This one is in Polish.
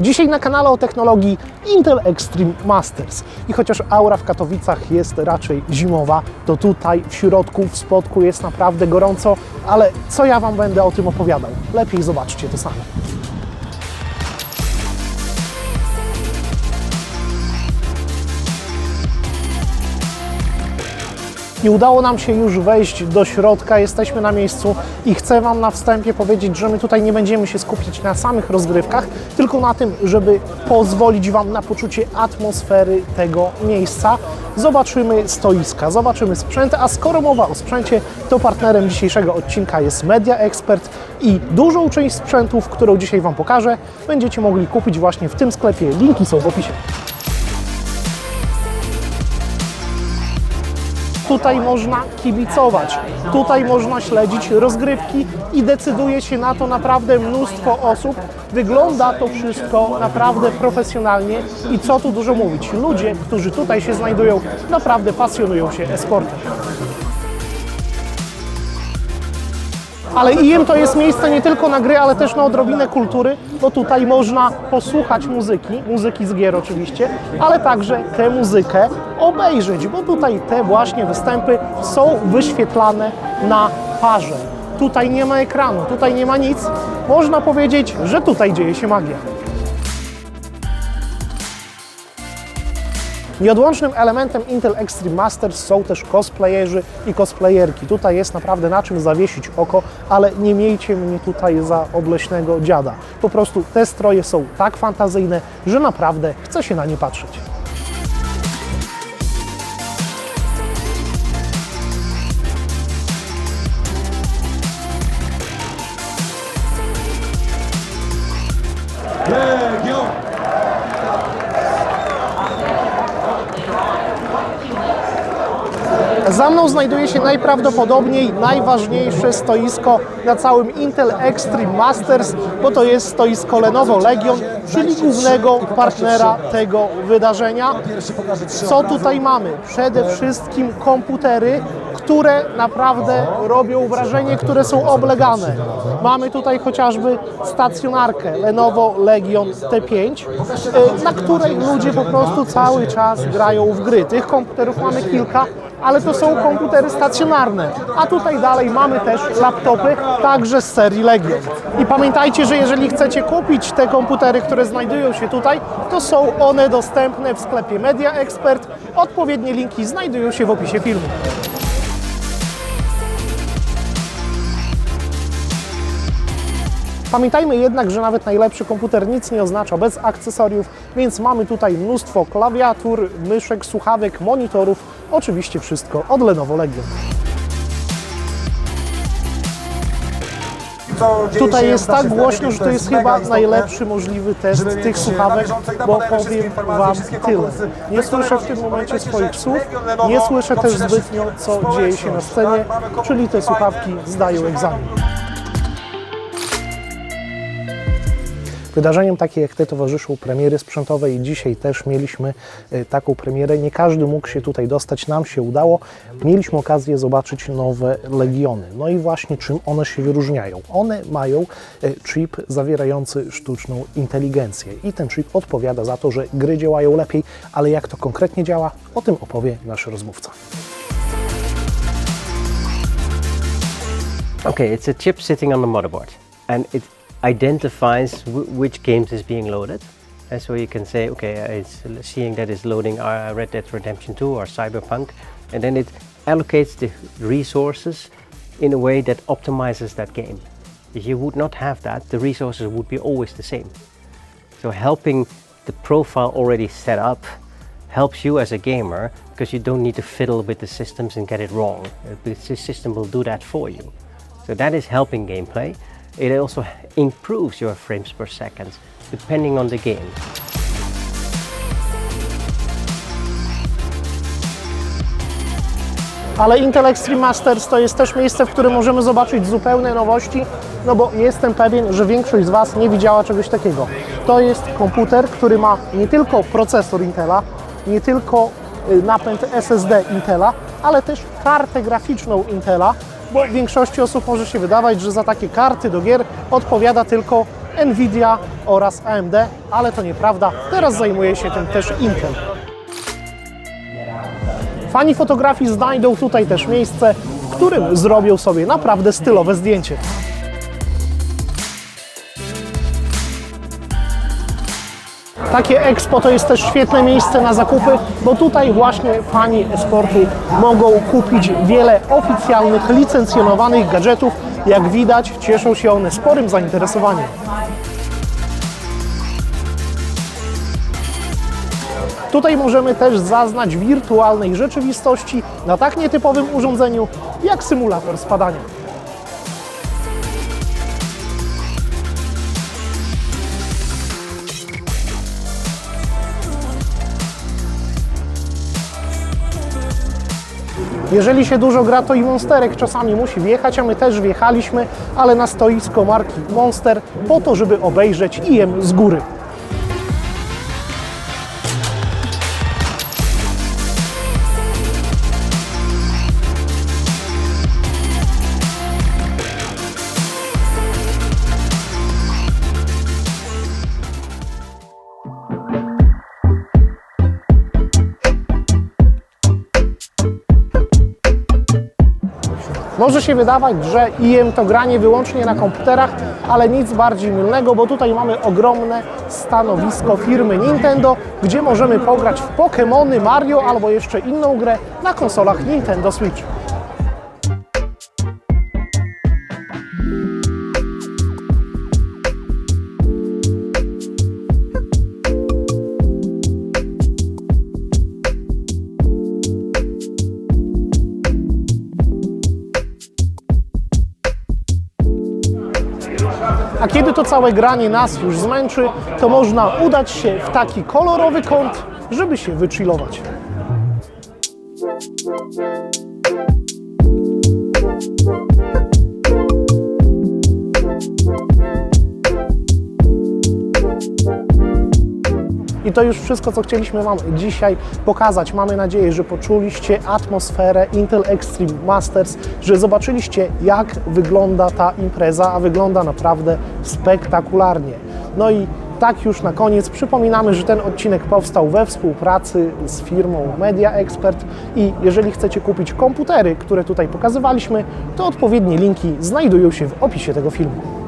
Dzisiaj na kanale o technologii Intel Extreme Masters. I chociaż aura w Katowicach jest raczej zimowa, to tutaj w środku, w spodku jest naprawdę gorąco, ale co ja Wam będę o tym opowiadał? Lepiej zobaczcie to sami. I udało nam się już wejść do środka, jesteśmy na miejscu i chcę Wam na wstępie powiedzieć, że my tutaj nie będziemy się skupiać na samych rozgrywkach, tylko na tym, żeby pozwolić Wam na poczucie atmosfery tego miejsca. Zobaczymy stoiska, zobaczymy sprzęt, a skoro mowa o sprzęcie, to partnerem dzisiejszego odcinka jest Media Expert i dużą część sprzętów, którą dzisiaj Wam pokażę, będziecie mogli kupić właśnie w tym sklepie. Linki są w opisie. Tutaj można kibicować, tutaj można śledzić rozgrywki i decyduje się na to naprawdę mnóstwo osób. Wygląda to wszystko naprawdę profesjonalnie i co tu dużo mówić, ludzie, którzy tutaj się znajdują, naprawdę pasjonują się e-sportem. Ale IM to jest miejsce nie tylko na gry, ale też na odrobinę kultury, bo tutaj można posłuchać muzyki, muzyki z gier oczywiście, ale także tę muzykę obejrzeć, bo tutaj te właśnie występy są wyświetlane na parze. Tutaj nie ma ekranu, tutaj nie ma nic. Można powiedzieć, że tutaj dzieje się magia. Nieodłącznym elementem Intel Extreme Masters są też cosplayerzy i cosplayerki. Tutaj jest naprawdę na czym zawiesić oko, ale nie miejcie mnie tutaj za obleśnego dziada. Po prostu te stroje są tak fantazyjne, że naprawdę chce się na nie patrzeć. Za mną znajduje się najprawdopodobniej najważniejsze stoisko na całym Intel Extreme Masters, bo to jest stoisko Lenovo Legion, czyli głównego partnera tego wydarzenia. Co tutaj mamy? Przede wszystkim komputery, które naprawdę robią wrażenie, które są oblegane. Mamy tutaj chociażby stacjonarkę Lenovo Legion T5, y, na której ludzie po prostu cały czas grają w gry. Tych komputerów mamy kilka, ale to są komputery stacjonarne. A tutaj dalej mamy też laptopy, także z serii Legion. I pamiętajcie, że jeżeli chcecie kupić te komputery, które znajdują się tutaj, to są one dostępne w sklepie Media Expert. Odpowiednie linki znajdują się w opisie filmu. Pamiętajmy jednak, że nawet najlepszy komputer nic nie oznacza bez akcesoriów, więc mamy tutaj mnóstwo klawiatur, myszek, słuchawek, monitorów, oczywiście wszystko od Lenovo Legion. Tutaj jest tak głośno, że to jest chyba najlepszy możliwy test tych słuchawek, bo powiem Wam tyle. Nie słyszę w tym momencie swoich słów, nie słyszę też zbytnio, co dzieje się na scenie, czyli te słuchawki zdają egzamin. Wydarzeniem takie jak te towarzyszą premiery sprzętowej. Dzisiaj też mieliśmy e, taką premierę. Nie każdy mógł się tutaj dostać, nam się udało. Mieliśmy okazję zobaczyć nowe Legiony. No i właśnie czym one się wyróżniają. One mają e, chip zawierający sztuczną inteligencję i ten chip odpowiada za to, że gry działają lepiej, ale jak to konkretnie działa, o tym opowie nasz rozmówca. Okay, it's a chip sitting on the motherboard, and it identifies which games is being loaded. And so you can say, okay, uh, it's seeing that it's loading uh, Red Dead Redemption 2 or Cyberpunk, and then it allocates the resources in a way that optimizes that game. If you would not have that, the resources would be always the same. So helping the profile already set up helps you as a gamer because you don't need to fiddle with the systems and get it wrong. Uh, The system will do that for you. So that is helping gameplay. It also improves your frames per second depending on the game. Ale Intel Extreme Masters to jest też miejsce, w którym możemy zobaczyć zupełne nowości, no bo jestem pewien, że większość z Was nie widziała czegoś takiego. To jest komputer, który ma nie tylko procesor Intela, nie tylko y, napęd SSD Intela, ale też kartę graficzną Intela, bo większości osób może się wydawać, że za takie karty do gier odpowiada tylko Nvidia oraz AMD, ale to nieprawda. Teraz zajmuje się tym też Intel. Fani fotografii znajdą tutaj też miejsce, w którym zrobią sobie naprawdę stylowe zdjęcie. Takie expo to jest też świetne miejsce na zakupy, bo tutaj właśnie fani sportu mogą kupić wiele oficjalnych, licencjonowanych gadżetów. Jak widać, cieszą się one sporym zainteresowaniem. Tutaj możemy też zaznać wirtualnej rzeczywistości na tak nietypowym urządzeniu jak symulator spadania. Jeżeli się dużo gra, to i Monsterek czasami musi wjechać, a my też wjechaliśmy, ale na stoisko marki Monster po to, żeby obejrzeć IM z góry. Może się wydawać, że IM to granie wyłącznie na komputerach, ale nic bardziej mylnego, bo tutaj mamy ogromne stanowisko firmy Nintendo, gdzie możemy pograć w Pokémony, Mario albo jeszcze inną grę na konsolach Nintendo Switch. A kiedy to całe granie nas już zmęczy, to można udać się w taki kolorowy kąt, żeby się wychillować. I to już wszystko, co chcieliśmy Wam dzisiaj pokazać. Mamy nadzieję, że poczuliście atmosferę Intel Extreme Masters, że zobaczyliście, jak wygląda ta impreza, a wygląda naprawdę spektakularnie. No i tak już na koniec przypominamy, że ten odcinek powstał we współpracy z firmą Media Expert i jeżeli chcecie kupić komputery, które tutaj pokazywaliśmy, to odpowiednie linki znajdują się w opisie tego filmu.